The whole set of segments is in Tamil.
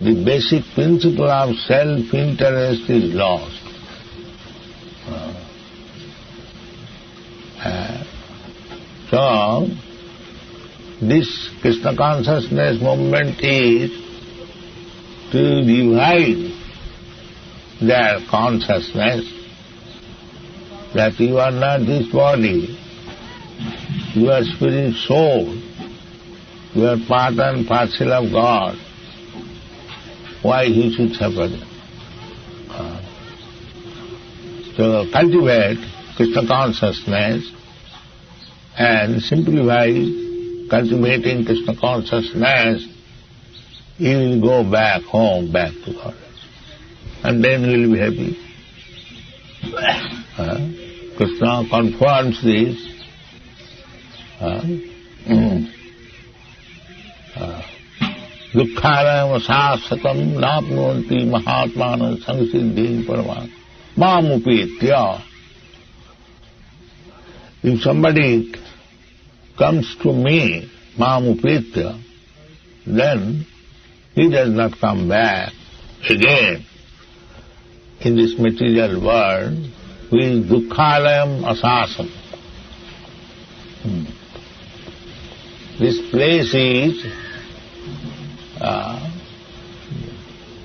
the basic principle of self-interest is lost. Uh, so, this Krishna consciousness movement is to revive their consciousness that you are not this body, you are spirit soul, you are part and parcel of God. Why he should suffer? Uh, so cultivate Krishna consciousness and simply by cultivating Krishna consciousness, you will go back home, back to God. And then you will be happy. Uh, Krishna confirms this. Uh, दुःखालयम शाश्वतम नाप्नुवन्ति महात्मान संसिद्धि Parma मामुपेत्य If somebody comes to me, mamupetya, then he does not come back again in this material world with dukkhalayam asasam. Hmm. This place is uh,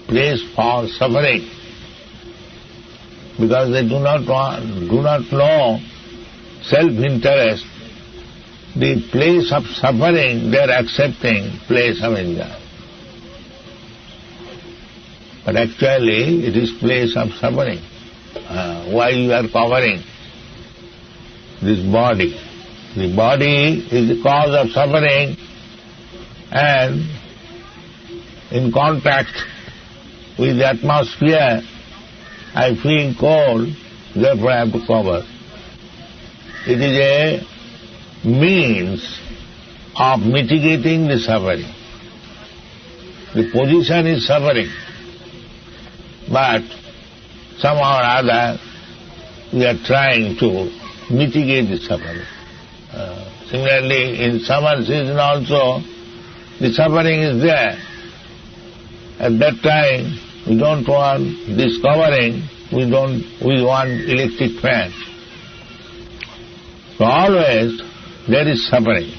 place for suffering because they do not want, do not know self-interest, the place of suffering they are accepting place of enjoyment. But actually it is place of suffering. Uh, why you are covering this body? The body is the cause of suffering and in contact with the atmosphere I feel cold, therefore I have to cover. It is a means of mitigating the suffering. The position is suffering, but somehow or other we are trying to mitigate the suffering. Uh, similarly, in summer season also, the suffering is there. At that time, we don't want this covering, we don't, we want electric fan. So always there is suffering,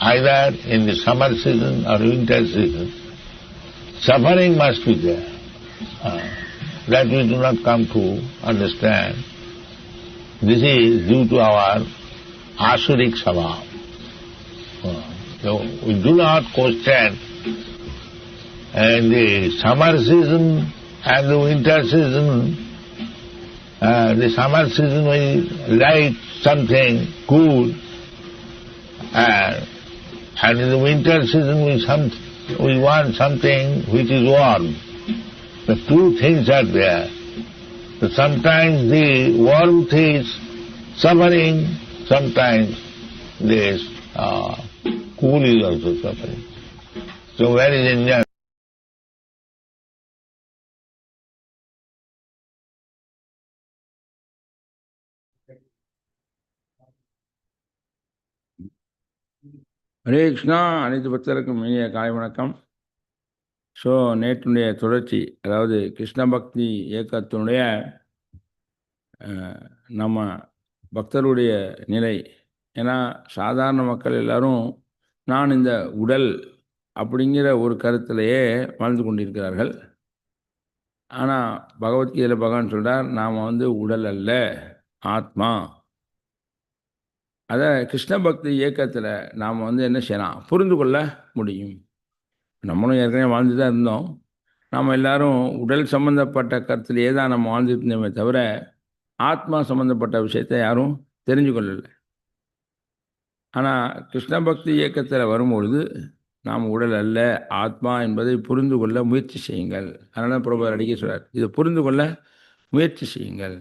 either in the summer season or winter season. Suffering must be there. Uh, that we do not come to understand. This is due to our asurik sabhav. Uh, so we do not question in the summer season and the winter season, uh, the summer season we like something cool, uh, and in the winter season we some we want something which is warm. The two things are there. So sometimes the warmth is suffering, sometimes this uh, cool is also suffering. So where is enjoyment? Hare Krishna. அனைத்து பக்தருக்கும் இனிய காலை வணக்கம். ஸோ நேற்றுடைய தொடர்ச்சி அதாவது கிருஷ்ண பக்தி இயக்கத்தினுடைய நம்ம பக்தருடைய நிலை. ஏன்னா சாதாரண மக்கள் எல்லாரும் நான் இந்த உடல் அப்படிங்கிற ஒரு கருத்திலேயே வாழ்ந்து கொண்டிருக்கிறார்கள். ஆனால் பகவத்கீதையில் பகவான் சொல்கிறார் நாம் வந்து உடல் அல்ல ஆத்மா. அதை கிருஷ்ண பக்தி இயக்கத்தில் நாம் வந்து என்ன செய்யலாம்? புரிந்து கொள்ள முடியும். நம்மளும் ஏற்கனவே வாழ்ந்து தான் இருந்தோம். நாம் எல்லாரும் உடல் சம்பந்தப்பட்ட கருத்திலேயே தான் நம்ம வாழ்ந்துட்டு இருந்தோமே தவிர ஆத்மா சம்மந்தப்பட்ட விஷயத்தை யாரும் தெரிஞ்சு கொள்ளலை. ஆனால் கிருஷ்ண பக்தி இயக்கத்தில் வரும்பொழுது நாம் உடல் அல்ல ஆத்மா என்பதை புரிந்து கொள்ள முயற்சி செய்யுங்கள். அதனால் பிரபு அடிக்க சொல்கிறார் இதை புரிந்து கொள்ள முயற்சி செய்யுங்கள்.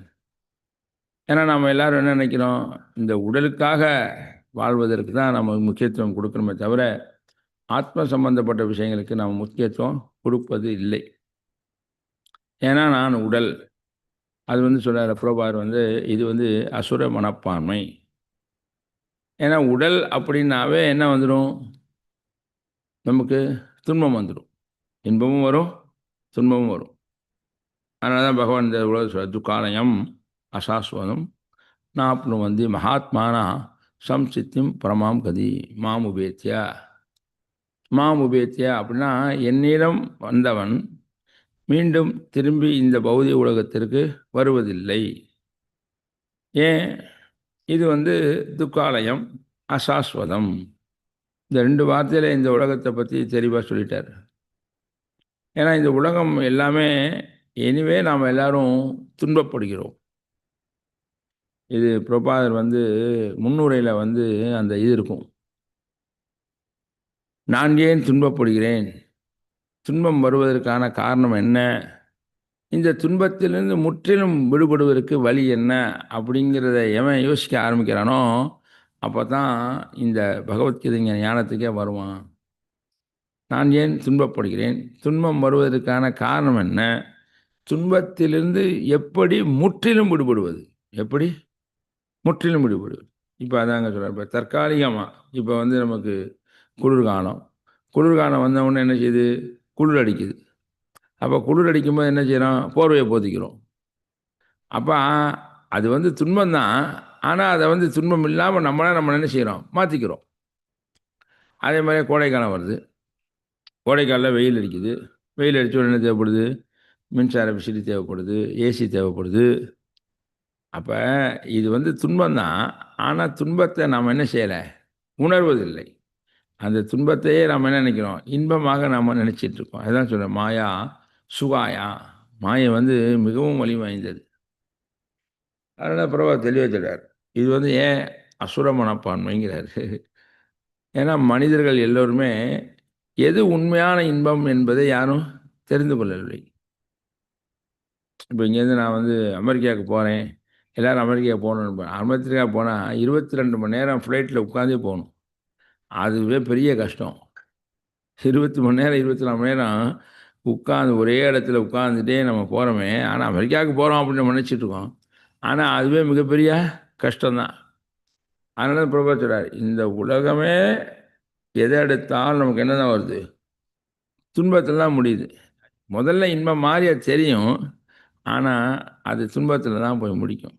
ஏன்னா நம்ம எல்லாரும் என்ன நினைக்கிறோம்? இந்த உடலுக்காக வாழ்வதற்கு தான் நம்ம முக்கியத்துவம் கொடுக்கணுமே தவிர ஆத்ம சம்பந்தப்பட்ட விஷயங்களுக்கு நாம் முக்கியத்துவம் கொடுப்பது இல்லை. ஏன்னா நான் உடல். அது வந்து சொல்கிறார் புரோபார் வந்து இது வந்து அசுர மனப்பான்மை. ஏன்னா உடல் அப்படின்னாவே என்ன வந்துடும் நமக்கு துன்பம் வந்துடும் இன்பமும் வரும் துன்பமும் வரும். அதனால தான் பகவான் இந்த உலக துக்காலயம். அசாஸ்வதம். நாப்னு வந்து மகாத்மானா சம்சித்தியும் பரமாம் கதி மாம் உபேத்தியா மாம் உபேத்தியா அப்படின்னா என்னிடம் வந்தவன் மீண்டும் திரும்பி இந்த பௌதிக உலகத்திற்கு வருவதில்லை. ஏன்? இது வந்து துக்காலயம் அசாஸ்வதம். இந்த ரெண்டு வார்த்தையில் இந்த உலகத்தை பற்றி தெளிவாக சொல்லிட்டார். ஏன்னா இந்த உலகம் எல்லாமே எனிவே நாம் எல்லாரும் துன்பப்படுகிறோம். இது புரபாதர் வந்து முன்னுரையில் வந்து அந்த இது இருக்கும். நான் ஏன் துன்பப்படுகிறேன்? துன்பம் வருவதற்கான காரணம் என்ன? இந்த துன்பத்திலிருந்து முற்றிலும் விடுபடுவதற்கு வழி என்ன? அப்படிங்கிறத எவன் யோசிக்க ஆரம்பிக்கிறானோ அப்போ தான் இந்த பகவத்கீதை ஞானத்துக்கே வருவான். நான் ஏன் துன்பப்படுகிறேன்? துன்பம் வருவதற்கான காரணம் என்ன? துன்பத்திலிருந்து எப்படி முற்றிலும் விடுபடுவது? எப்படி? முற்றிலும் விடுபடுவது. இப்போ அதாங்க சொல்கிறேன் இப்போ தற்காலிகமாக இப்போ வந்து நமக்கு குளிர்காலம். குளிர்காலம் வந்தவுடனே என்ன செய்யுது குளிர் அடிக்குது. அப்போ குளிர் அடிக்கும்போது என்ன செய்கிறோம் போர்வையை போத்திக்கிறோம். அப்போ அது வந்து துன்பம் தான் ஆனால் அதை வந்து துன்பம் இல்லாமல் நம்மளே நம்ம என்ன செய்கிறோம் மாற்றிக்கிறோம் அதே மாதிரி கோடைக்காலம் வருது. கோடைக்காலில் வெயில் அடிக்குது. வெயில் அடித்த உடனே தேவைப்படுது? மின்சார விசிறி தேவைப்படுது. ஏசி தேவைப்படுது. அப்போ இது வந்து துன்பம் தான் ஆனால் துன்பத்தை நாம் என்ன செய்யலை? உணர்வதில்லை. அந்த துன்பத்தையே நாம் என்ன நினைக்கிறோம்? இன்பமாக நாம் நினச்சிட்டு இருக்கோம். அதுதான் சொல்கிறேன் மாயா சுகாயா. மாயை வந்து மிகவும் வலி வாய்ந்தது. அதனால் பிரபா தெளிவாக சொல்கிறார் இது வந்து ஏன் அசுர மனப்பான்மைங்கிறார்? ஏன்னா மனிதர்கள் எல்லோருமே எது உண்மையான இன்பம் என்பதை யாரும் தெரிந்து கொள்ளவில்லை. இப்போ இங்கேருந்து நான் வந்து அமெரிக்காவுக்கு போகிறேன் எல்லோரும் அமெரிக்கா போகணும்னு அமெரிக்கா போனால் இருபத்தி ரெண்டு மணி நேரம் ஃப்ளைட்டில் உட்காந்தே போகணும். அதுவே பெரிய கஷ்டம். இருபத்தி மணி நேரம் இருபத்தி நாலு மணி நேரம் உட்காந்து ஒரே இடத்துல உட்காந்துட்டே நம்ம போகிறோமே ஆனால் அமெரிக்காவுக்கு போகிறோம் அப்படின்னு நினச்சிட்ருக்கோம் ஆனால் அதுவே மிகப்பெரிய கஷ்டம்தான். அதனால பிரபா சொல்கிறார் இந்த உலகமே எதை எடுத்தாலும் நமக்கு என்ன தான் வருது? துன்பத்தில் தான் முடியுது. முதல்ல இன்பம் மாதிரி அது தெரியும். ஆனால் அது துன்பத்தில் தான் போய் முடிக்கும்.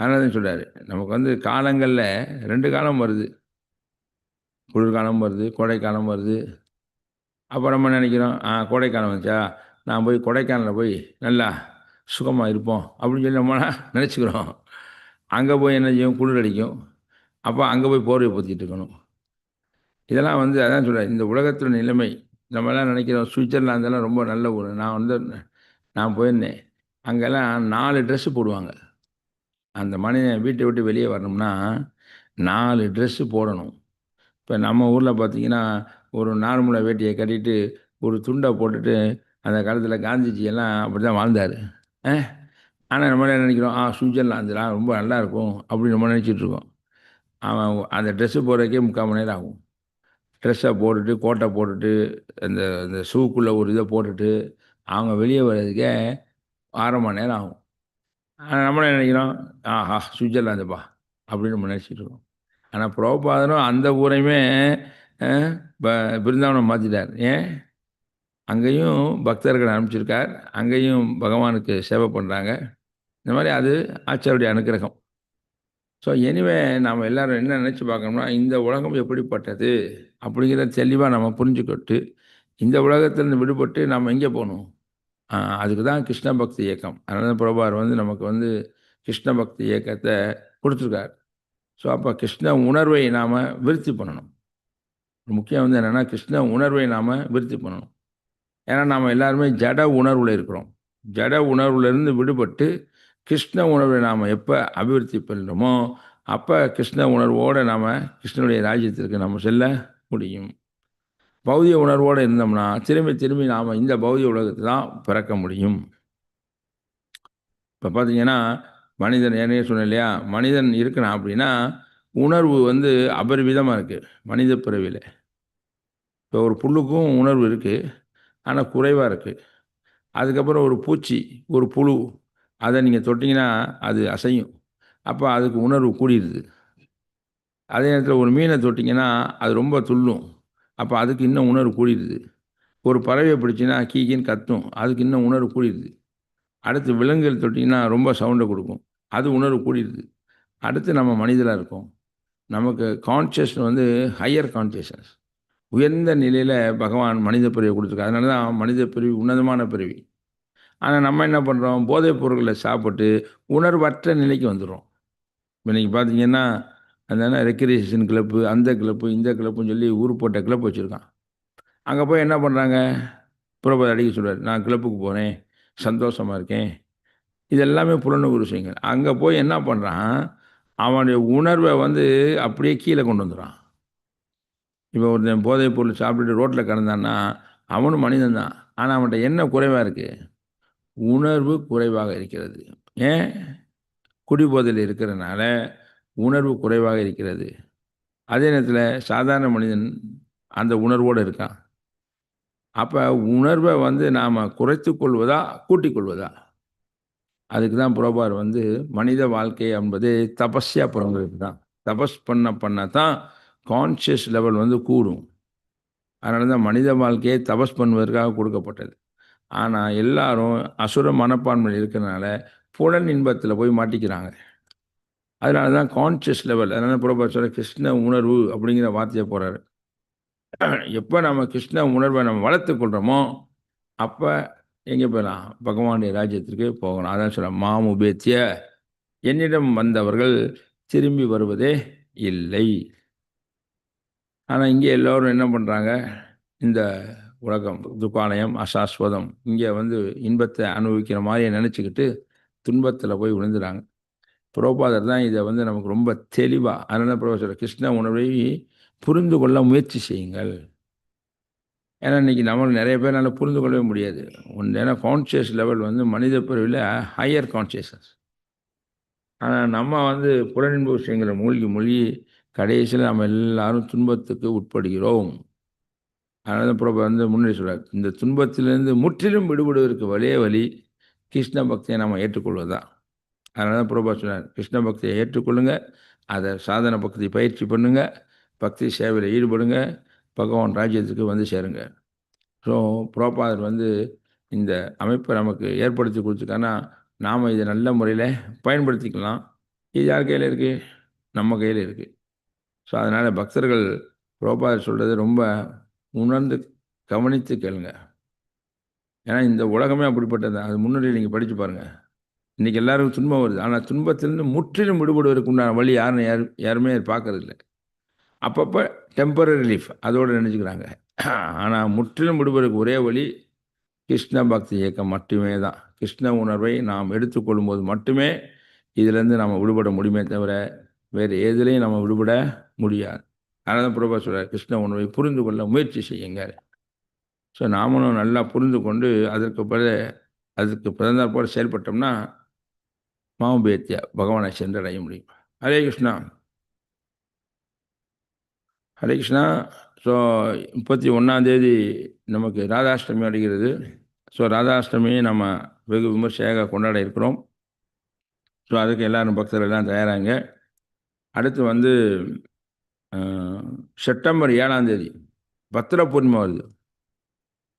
அதனால தான் சொல்கிறார் நமக்கு வந்து காலங்களில் ரெண்டு காலம் வருது. குளிர்காலம் வருது கோடைக்காலம் வருது. அப்போ நம்ம நினைக்கிறோம்? ஆ கோடைக்காலம் வந்துச்சா? நான் போய் கொடைக்கானலில் போய் நல்லா சுகமாக இருப்போம் அப்படின்னு சொல்லி நம்ம நினச்சிக்கிறோம். அங்கே போய் என்ன செய்யும்? குளிர் அடிக்கும். அப்போ அங்கே போய் போர்வை பொத்திட்டு இருக்கணும். இதெல்லாம் வந்து அதான் சொல்கிறேன் இந்த உலகத்தில் நிலைமை. நம்மலாம் நினைக்கிறோம். சுவிட்சர்லாந்தெல்லாம் ரொம்ப நல்ல ஊர். நான் வந்து நான் போயிருந்தேன். அங்கெல்லாம் நாலு ட்ரெஸ்ஸு போடுவாங்க. அந்த மனிதன் வீட்டை விட்டு வெளியே வரணும்னா நாலு ட்ரெஸ்ஸு போடணும். இப்போ நம்ம ஊரில் பார்த்தீங்கன்னா ஒரு நார்மலாக வேட்டியை கட்டிட்டு ஒரு துண்டை போட்டுட்டு அந்த காலத்தில் காந்திஜி எல்லாம் அப்படி தான் வாழ்ந்தார் ஆனால் நம்ம என்ன நினைக்கிறோம்? ஆ சுவிட்சர்லாந்துலாம் ரொம்ப நல்லா இருக்கும் அப்படின்னு நம்ம நினச்சிட்ருக்கோம் அவன் அந்த ட்ரெஸ்ஸு போடுறதுக்கே முக்கால் மணி நேரம் ஆகும். ட்ரெஸ்ஸை போட்டுட்டு கோட்டை போட்டுட்டு அந்த அந்த ஷூக்குள்ளே ஒரு இதை போட்டுட்டு அவங்க வெளியே வர்றதுக்கே அரை மணி நேரம் ஆகும். நம்மளே நினைக்கிறோம் ஆஹா சுவிட்சர்லாந்துப்பா அப்படின்னு நம்ம நினச்சிட்டு இருக்கோம். ஆனால் புரோபாதனும் அந்த ஊரையுமே பிருந்தாவனம் மாற்றிட்டார் ஏன்? அங்கேயும் பக்தர்கள் அனுப்பிச்சிருக்கார். அங்கேயும் பகவானுக்கு சேவை பண்ணுறாங்க இந்த மாதிரி அது ஆச்சாருடைய அனுக்கிரகம். ஸோ எனிவே நாம் எல்லோரும் என்ன நினச்சி பார்க்கணும்னா இந்த உலகம் எப்படிப்பட்டது அப்படிங்கிறத தெளிவாக நம்ம புரிஞ்சுக்கிட்டு இந்த உலகத்திலேருந்து விடுபட்டு நம்ம எங்கே போகணும்? அதுக்கு தான் கிருஷ்ண பக்தி இயக்கம். அதனால பிரபார் வந்து நமக்கு வந்து கிருஷ்ண பக்தி இயக்கத்தை கொடுத்துருக்கார். ஸோ அப்போ கிருஷ்ண உணர்வை நாம் விருத்தி பண்ணணும். முக்கியம் வந்து என்னென்னா கிருஷ்ண உணர்வை நாம் விருத்தி பண்ணணும். ஏன்னா நாம் எல்லாருமே ஜட உணர்வில் இருக்கிறோம். ஜட உணர்வுலேருந்து விடுபட்டு கிருஷ்ண உணர்வை நாம் எப்போ அபிவிருத்தி பண்ணுறோமோ அப்போ கிருஷ்ண உணர்வோடு நாம் கிருஷ்ணனுடைய ராஜ்யத்திற்கு நம்ம செல்ல முடியும். பௌதிய உணர்வோடு இருந்தோம்னா திரும்பி திரும்பி நாம் இந்த பௌதிய உலகத்தை தான் பிறக்க முடியும். இப்போ பார்த்தீங்கன்னா மனிதன் ஏற்கனவே சொன்னேன் இல்லையா? மனிதன் இருக்கணும் அப்படின்னா உணர்வு வந்து அபரிவிதமாக இருக்குது மனித பிறவியில். இப்போ ஒரு புல்லுக்கும் உணர்வு இருக்குது ஆனால் குறைவாக இருக்குது அதுக்கப்புறம் ஒரு பூச்சி ஒரு புழு அதை நீங்கள் தொட்டிங்கன்னா அது அசையும். அப்போ அதுக்கு உணர்வு கூடிடுது அதே நேரத்தில் ஒரு மீனை தொட்டிங்கன்னா அது ரொம்ப துள்ளும். அப்போ அதுக்கு இன்னும் உணர்வு கூடிடுது. ஒரு பறவையை பிடிச்சின்னா கீக்கின்னு கத்தும். அதுக்கு இன்னும் உணர்வு கூடிடுது. அடுத்து விலங்குகள் தொட்டிங்கன்னா ரொம்ப சவுண்டை கொடுக்கும். அது உணர்வு கூடிடுது. அடுத்து நம்ம மனிதராக இருக்கோம். நமக்கு கான்ஷியஸ் வந்து ஹையர் கான்ஷியஸ்னஸ் உயர்ந்த நிலையில் பகவான் மனித பிரிவை கொடுத்துருக்கு அதனால தான் மனித பிரிவு உன்னதமான பிரிவு ஆனால் நம்ம என்ன பண்ணுறோம் போதைப் பொருட்களை சாப்பிட்டு உணர்வற்ற நிலைக்கு வந்துடுறோம். இப்போ நீங்கள் பார்த்தீங்கன்னா அந்த ரெக்ரியேஷன் கிளப்பு அந்த கிளப்பு இந்த கிளப்புன்னு சொல்லி ஊர் போட்ட கிளப் வச்சுருக்கான். அங்கே போய் என்ன பண்ணுறாங்க புறப்பத அடிக்க சொல்கிறார் நான் கிளப்புக்கு போகிறேன் சந்தோஷமாக இருக்கேன். இதெல்லாமே புலனுக்கு விஷயங்கள் அங்கே போய் என்ன பண்ணுறான் அவனுடைய உணர்வை வந்து அப்படியே கீழே கொண்டு வந்துடுறான். இப்போ ஒருத்தன் போதைப் பொருள் சாப்பிட்டுட்டு ரோட்டில் கிடந்தான்னா அவனும் மனிதன் தான். ஆனால் அவன்கிட்ட என்ன குறைவாக இருக்குது உணர்வு குறைவாக இருக்கிறது. ஏன்? குடிபோதையில் இருக்கிறதுனால உணர்வு குறைவாக இருக்கிறது. அதே நேரத்தில் சாதாரண மனிதன் அந்த உணர்வோடு இருக்கான். அப்போ உணர்வை வந்து நாம் குறைத்து கொள்வதா கூட்டிக் கொள்வதா? அதுக்கு தான் புரோபார் வந்து மனித வாழ்க்கை என்பது தபஸ்யா பிறந்ததுக்கு தான். தபஸ் பண்ண பண்ண தான் கான்ஷியஸ் லெவல் வந்து கூடும். அதனால தான் மனித வாழ்க்கையை தபஸ் பண்ணுவதற்காக கொடுக்கப்பட்டது. ஆனால் எல்லாரும் அசுர மனப்பான்மையில் இருக்கிறனால புலன் இன்பத்தில் போய் மாட்டிக்கிறாங்க. அதனால தான் கான்ஷியஸ் லெவல் அதனால புரோபார் சொல்ல கிருஷ்ண உணர்வு அப்படிங்கிற வார்த்தையை போகிறாரு எப்போ நம்ம கிருஷ்ண உணர்வை நம்ம வளர்த்து கொள்கிறோமோ அப்போ எங்கே போகலாம் பகவானுடைய ராஜ்யத்திற்கு போகலாம். அதான் சொல்ல மாமுபேத்திய என்னிடம் வந்தவர்கள் திரும்பி வருவதே இல்லை. ஆனால் இங்கே எல்லோரும் என்ன பண்ணுறாங்க இந்த உலகம் துப்பாலயம் அசாஸ்வதம் இங்கே வந்து இன்பத்தை அனுபவிக்கிற மாதிரியே நினச்சிக்கிட்டு துன்பத்தில் போய் விழுந்துறாங்க. புரோபாதர் தான் இதை வந்து நமக்கு ரொம்ப தெளிவாக அதனால புரோபாதர் கிருஷ்ண உணர்வை புரிந்து கொள்ள முயற்சி செய்யுங்கள். ஏன்னா இன்றைக்கி நம்ம நிறைய பேரால் புரிந்து கொள்ளவே முடியாது. ஒன்று ஏன்னா கான்சியஸ் லெவல் வந்து மனித பிரிவில் ஹையர் கான்ஷியஸ்னஸ் ஆனால் நம்ம வந்து புலனின்பு விஷயங்களை மூழ்கி மூழ்கி கடைசியில் நம்ம எல்லாரும் துன்பத்துக்கு உட்படுகிறோம். அதனால தான் பிரபு வந்து முன்னாடி சொல்கிறார் இந்த துன்பத்திலிருந்து முற்றிலும் விடுபடுவதற்கு வழியே வழி கிருஷ்ண பக்தியை நம்ம ஏற்றுக்கொள்வதுதான். அதனால தான் பிரபா சொன்னார் கிருஷ்ண பக்தியை ஏற்றுக்கொள்ளுங்க. அதை சாதன பக்தி பயிற்சி பண்ணுங்க. பக்தி சேவையில் ஈடுபடுங்க. பகவான் ராஜ்யத்துக்கு வந்து சேருங்க. ஸோ புரோபாதர் வந்து இந்த அமைப்பை நமக்கு ஏற்படுத்தி கொடுத்துருக்காங்கன்னா நாம் இதை நல்ல முறையில் பயன்படுத்திக்கலாம். இது யார் கையில் இருக்குது நம்ம கையில் இருக்குது ஸோ அதனால் பக்தர்கள் புரோபாதர் சொல்கிறது ரொம்ப உணர்ந்து கவனித்து கேளுங்க. ஏன்னா இந்த உலகமே அப்படிப்பட்டது அது முன்னாடி நீங்கள் படித்து பாருங்கள் இன்றைக்கி எல்லாருக்கும் துன்பம் வருது. ஆனால் துன்பத்திலிருந்து முற்றிலும் விடுபடுவதற்கு உண்டான வழி யாரும் யார் யாருமே பார்க்கறதில்ல. அப்பப்போ டெம்பரரி ரிலீஃப் அதோடு நினச்சிக்கிறாங்க. ஆனால் முற்றிலும் விடுபடுவதற்கு ஒரே வழி கிருஷ்ண பக்தி இயக்கம் மட்டுமே தான். கிருஷ்ண உணர்வை நாம் எடுத்துக்கொள்ளும்போது மட்டுமே இதிலேருந்து நம்ம விடுபட முடியுமே தவிர வேறு எதுலேயும் நம்ம விடுபட முடியாது. அதனால தான் பிரபா சொல்கிறார் கிருஷ்ண உணர்வை புரிந்து கொள்ள முயற்சி செய்யுங்க ஸோ நாமளும் நல்லா புரிந்து கொண்டு அதற்கு பிற அதுக்கு பிறந்தாற் போல செயல்பட்டோம்னா மாமுபேத்தியா பகவானை சென்றடைய முடியும். ஹரே கிருஷ்ணா. ஹரே கிருஷ்ணா. ஸோ முப்பத்தி ஒன்றாந்தேதி நமக்கு ராதாஷ்டமி அடைகிறது ஸோ ராதாஷ்டமியை நம்ம வெகு விமர்சையாக கொண்டாட இருக்கிறோம். ஸோ அதுக்கு எல்லோரும் பக்தர்கள் எல்லாம் தயாராங்க. அடுத்து வந்து செப்டம்பர் ஏழாம் தேதி பத்திர பூர்ணிமா வருது.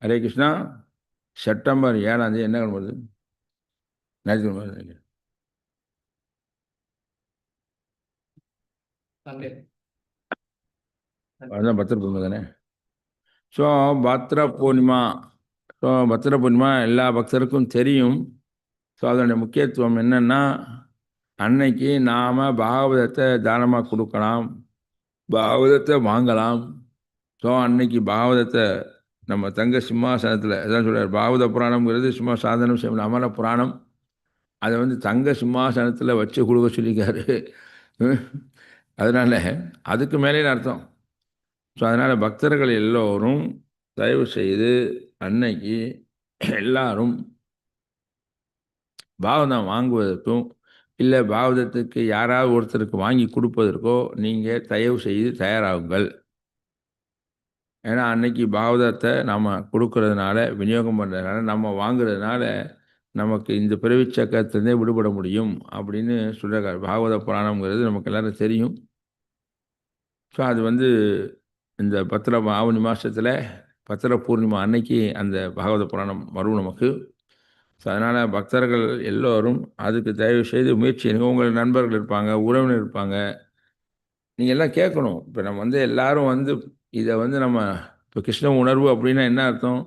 ஹரே கிருஷ்ணா. செப்டம்பர் ஏழாம் தேதி என்ன கிழமை வருது? ஞாயிற்றுக்கிழமை வருது. அதுதான் பத்திர பூர்ணிமா தானே? ஸோ பத்திர பூர்ணிமா ஸோ பத்திர பூர்ணிமா எல்லா பக்தருக்கும் தெரியும். ஸோ அதனுடைய முக்கியத்துவம் என்னென்னா அன்னைக்கு நாம் பாகவதத்தை தானமாக கொடுக்கலாம் பாகவதத்தை வாங்கலாம். ஸோ அன்னைக்கு பாகவதத்தை நம்ம தங்க சிம்மாசனத்தில் எதாவது சொல்கிறார் பாகவத புராணம்ங்கிறது சும்மா சாதனம் செய்யணும் அமர புராணம். அதை வந்து தங்க சிம்மாசனத்தில் வச்சு கொடுக்க சொல்லிக்காரு அதனால் அதுக்கு மேலே அர்த்தம். ஸோ அதனால் பக்தர்கள் எல்லோரும் தயவு செய்து அன்னைக்கு எல்லாரும் பாவதம் வாங்குவதற்கும் இல்லை பாவதத்துக்கு யாராவது ஒருத்தருக்கு வாங்கி கொடுப்பதற்கோ நீங்கள் தயவு செய்து தயாராகுங்கள். ஏன்னா அன்னைக்கு பாகவதத்தை நம்ம கொடுக்கறதுனால விநியோகம் பண்ணுறதுனால நம்ம வாங்குறதுனால நமக்கு இந்த பிறவி சக்கரத்துலேருந்தே விடுபட முடியும் அப்படின்னு சொல்கிறார் பாகவத புராணம்ங்கிறது நமக்கு எல்லாரும் தெரியும். ஸோ அது வந்து இந்த பத்திர ஆவணி மாதத்தில் பத்திர பூர்ணிமா அன்னைக்கு அந்த பாகவத புராணம் வரும் நமக்கு. ஸோ அதனால் பக்தர்கள் எல்லோரும் அதுக்கு தயவு செய்து முயற்சி எடுங்க. உங்கள் நண்பர்கள் இருப்பாங்க உறவினர் இருப்பாங்க. நீங்கள் எல்லாம் கேட்கணும். இப்போ நம்ம வந்து எல்லாரும் வந்து இதை வந்து நம்ம இப்போ கிருஷ்ண உணர்வு அப்படின்னா என்ன அர்த்தம்?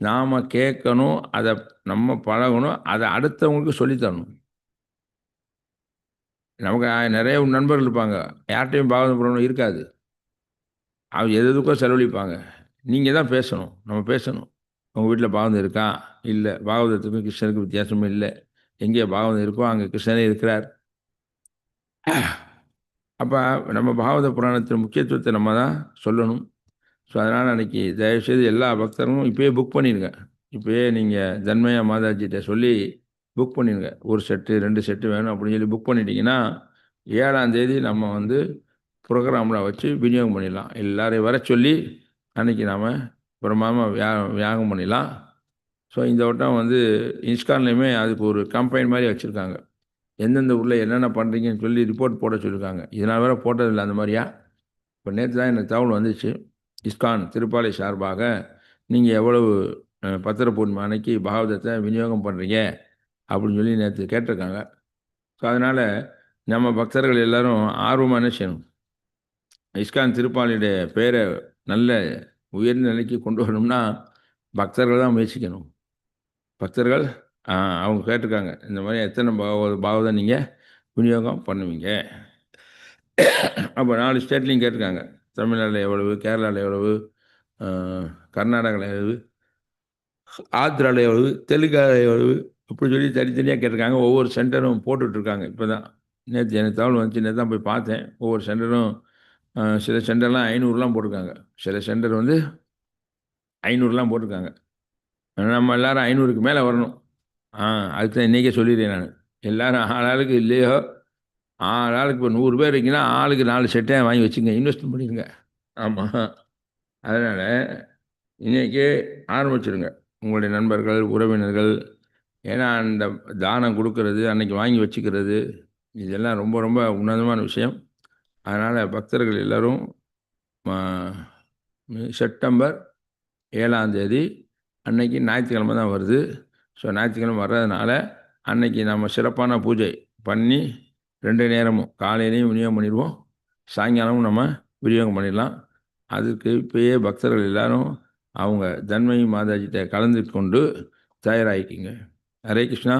நாம் கேட்கணும் அதை நம்ம பழகணும் அதை அடுத்தவங்களுக்கு சொல்லித்தரணும் நமக்கு நிறைய நண்பர்கள் இருப்பாங்க. யார்கிட்டையும் பாகவத புராணம் இருக்காது. அவங்க எது எதுக்கோ செலவழிப்பாங்க. நீங்கள் தான் பேசணும். நம்ம பேசணும். உங்கள் வீட்டில் பாகவதம் இருக்கா? இல்லை. பாகவதத்துக்கும் கிருஷ்ணனுக்கும் வித்தியாசமும் இல்லை. எங்கே பாகவதம் இருக்கோ அங்கே கிருஷ்ணனே இருக்கிறார். அப்போ நம்ம பாகவத புராணத்தின் முக்கியத்துவத்தை நம்ம தான் சொல்லணும். ஸோ அதனால் அன்றைக்கி தயவுசெய்து எல்லா பக்தரும் இப்போயே புக் பண்ணிடுங்க இப்போயே நீங்கள் தன்மையா மாதாஜிகிட்ட சொல்லி புக் பண்ணிடுங்க ஒரு செட்டு ரெண்டு செட்டு வேணும் அப்படின்னு சொல்லி புக் பண்ணிட்டீங்கன்னா ஏழாம் தேதி நம்ம வந்து ப்ரோக்ராமில் வச்சு விநியோகம் பண்ணிடலாம். எல்லாரையும் வர சொல்லி அன்றைக்கி நாம் பிரமாதமாக வியா வியாகம் பண்ணிடலாம். ஸோ இந்த வட்டம் வந்து இன்ஸ்கான்லேயுமே அதுக்கு ஒரு கம்பெயின் மாதிரி வச்சுருக்காங்க. எந்தெந்த ஊரில் என்னென்ன பண்ணுறீங்கன்னு சொல்லி ரிப்போர்ட் போட சொல்லியிருக்காங்க இதனால் வேறு போட்டதில்லை அந்த மாதிரியா? இப்போ நேற்று தான் எனக்கு தகவல் வந்துச்சு. இஸ்கான் திருப்பாலை சார்பாக நீங்கள் எவ்வளவு அஹ், பத்திர பூர்ணிமா அன்னைக்கு பாகவதத்தை விநியோகம் பண்ணுறீங்க அப்படின்னு சொல்லி நேற்று கேட்டிருக்காங்க. ஸோ அதனால் நம்ம பக்தர்கள் எல்லாரும் ஆர்வமான செய்யணும் இஸ்கான் திருப்பாலியுடைய பேரை நல்ல உயர்ந்த நிலைக்கு கொண்டு வரணும்னா பக்தர்கள் தான் முயற்சிக்கணும். பக்தர்கள் அவங்க கேட்டிருக்காங்க இந்த மாதிரி எத்தனை பாகவத பாகவதம் நீங்கள் விநியோகம் பண்ணுவீங்க? அப்போ நாலு ஸ்டேட்லேயும் கேட்டிருக்காங்க. தமிழ்நாட்டில் எவ்வளவு கேரளாவில் எவ்வளவு கர்நாடகாவில் எவ்வளவு ஆந்திராவில் எவ்வளவு தெலுங்காவில் எவ்வளவு அப்படி சொல்லி தனித்தனியாக கேட்டிருக்காங்க. ஒவ்வொரு சென்டரும் போட்டுட்ருக்காங்க. இப்போ தான் நேற்று எனக்கு தகவல் வந்துச்சு. நேற்று தான் போய் பார்த்தேன். ஒவ்வொரு சென்டரும் சில சென்டர்லாம் ஐநூறுலாம் போட்டிருக்காங்க. சில சென்டர் வந்து ஐநூறுலாம் போட்டிருக்காங்க. நம்ம எல்லாரும் ஐநூறுக்கு மேலே வரணும். ஆ அதுக்கு தான் இன்றைக்கே சொல்லிடுறேன் நான். எல்லோரும் ஆறு ஆளுக்கு இல்லையோ ஆளாளுக்கு இப்போ நூறு பேர் இருக்கீங்கன்னா ஆளுக்கு நாலு செட்டை வாங்கி வச்சுங்க. இன்வெஸ்ட் பண்ணிடுங்க ஆமாம் அதனால் இன்றைக்கே ஆரம்பிச்சிருங்க. உங்களுடைய நண்பர்கள் உறவினர்கள் ஏன்னா அந்த தானம் கொடுக்கறது அன்னைக்கு வாங்கி வச்சுக்கிறது இதெல்லாம் ரொம்ப ரொம்ப உன்னதமான விஷயம். அதனால் பக்தர்கள் எல்லோரும் செப்டம்பர் ஏழாம் தேதி அன்னைக்கு ஞாயிற்றுக்கிழமை தான் வருது. ஸோ ஞாயிற்றுக்கிழமை வர்றதுனால அன்னைக்கு நம்ம சிறப்பான பூஜை பண்ணி ரெண்டு நேரமும் காலையிலையும் விநியோகம் பண்ணிடுவோம். சாயங்காலமும் நம்ம விநியோகம் பண்ணிடலாம். அதுக்கு இப்பயே பக்தர்கள் எல்லாரும் அவங்க தன்மை மாதாஜிட்ட கலந்து கொண்டு தயாராகிக்கிங்க. ஹரே கிருஷ்ணா.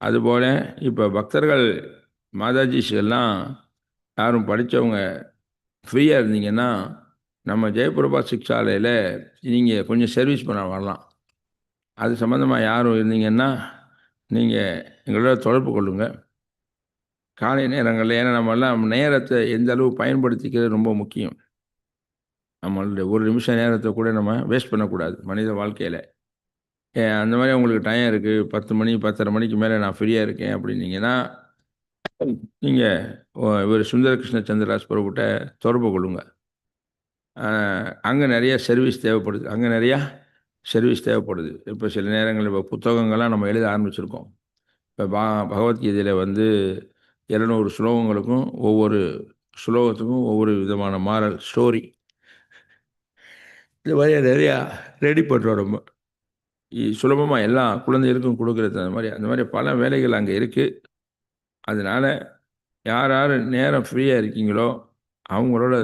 அதுபோல் இப்போ பக்தர்கள் மாதாஜிஸ் எல்லாம் யாரும் படித்தவங்க ஃப்ரீயாக இருந்தீங்கன்னா நம்ம ஜெயபிரபா சிக்ஷாலையில் நீங்கள் கொஞ்சம் சர்வீஸ் பண்ண வரலாம். அது சம்மந்தமாக யாரும் இருந்தீங்கன்னா நீங்கள் எங்களோட தொடர்பு கொள்ளுங்கள் காலை நேரங்களில் ஏன்னா நம்மெல்லாம் நேரத்தை எந்த அளவு பயன்படுத்திக்கிறது ரொம்ப முக்கியம். நம்மளுடைய ஒரு நிமிஷம் நேரத்தை கூட நம்ம வேஸ்ட் பண்ணக்கூடாது மனித வாழ்க்கையில். அந்த மாதிரி உங்களுக்கு டைம் இருக்குது பத்து மணி பத்தரை மணிக்கு மேலே நான் ஃப்ரீயாக இருக்கேன் அப்படின்னீங்கன்னா நீங்கள் இவர் சுந்தரகிருஷ்ண சந்திரராஜ் பிரபுட்ட தொடர்பு கொள்ளுங்கள் அங்கே நிறையா சர்வீஸ் தேவைப்படுது. அங்கே நிறையா சர்வீஸ் தேவைப்படுது. இப்போ சில நேரங்களில் இப்போ புத்தகங்கள்லாம் நம்ம எழுத ஆரம்பிச்சிருக்கோம். இப்போ பா பகவத்கீதையில் வந்து இரநூறு ஸ்லோகங்களுக்கும் ஒவ்வொரு ஸ்லோகத்துக்கும் ஒவ்வொரு விதமான மாரல் ஸ்டோரி இது மாதிரி நிறையா ரெடி பண்ணுறோம் ரொம்ப சுலபமாக எல்லா குழந்தைகளுக்கும் கொடுக்கறது அந்த மாதிரி அந்த மாதிரி பல வேலைகள் அங்கே இருக்குது அதனால் யார் யார் நேரம் ஃப்ரீயாக இருக்கீங்களோ அவங்களோட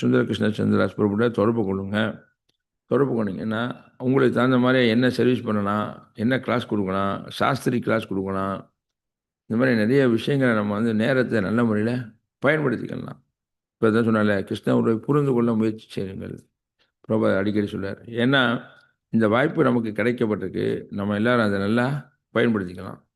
சுந்தரகிருஷ்ண சந்திராஸ் பிரபுட தொடர்பு கொள்ளுங்க. தொடர்பு கொண்டீங்கன்னா உங்களுக்கு தகுந்த மாதிரி என்ன சர்வீஸ் பண்ணலாம் என்ன கிளாஸ் கொடுக்கலாம் சாஸ்திரி கிளாஸ் கொடுக்கலாம் இந்த மாதிரி நிறைய விஷயங்களை நம்ம வந்து நேரத்தை நல்ல முறையில் பயன்படுத்திக்கலாம். இப்போ தான் சொன்னால கிருஷ்ண உரை புரிந்து கொள்ள முயற்சி செய்யுங்கள். பிரபா அடிக்கடி சொல்லார் ஏன்னா இந்த வாய்ப்பு நமக்கு கிடைக்கப்பட்டிருக்கு. நம்ம எல்லாரும் அதை நல்லா பயன்படுத்திக்கலாம்.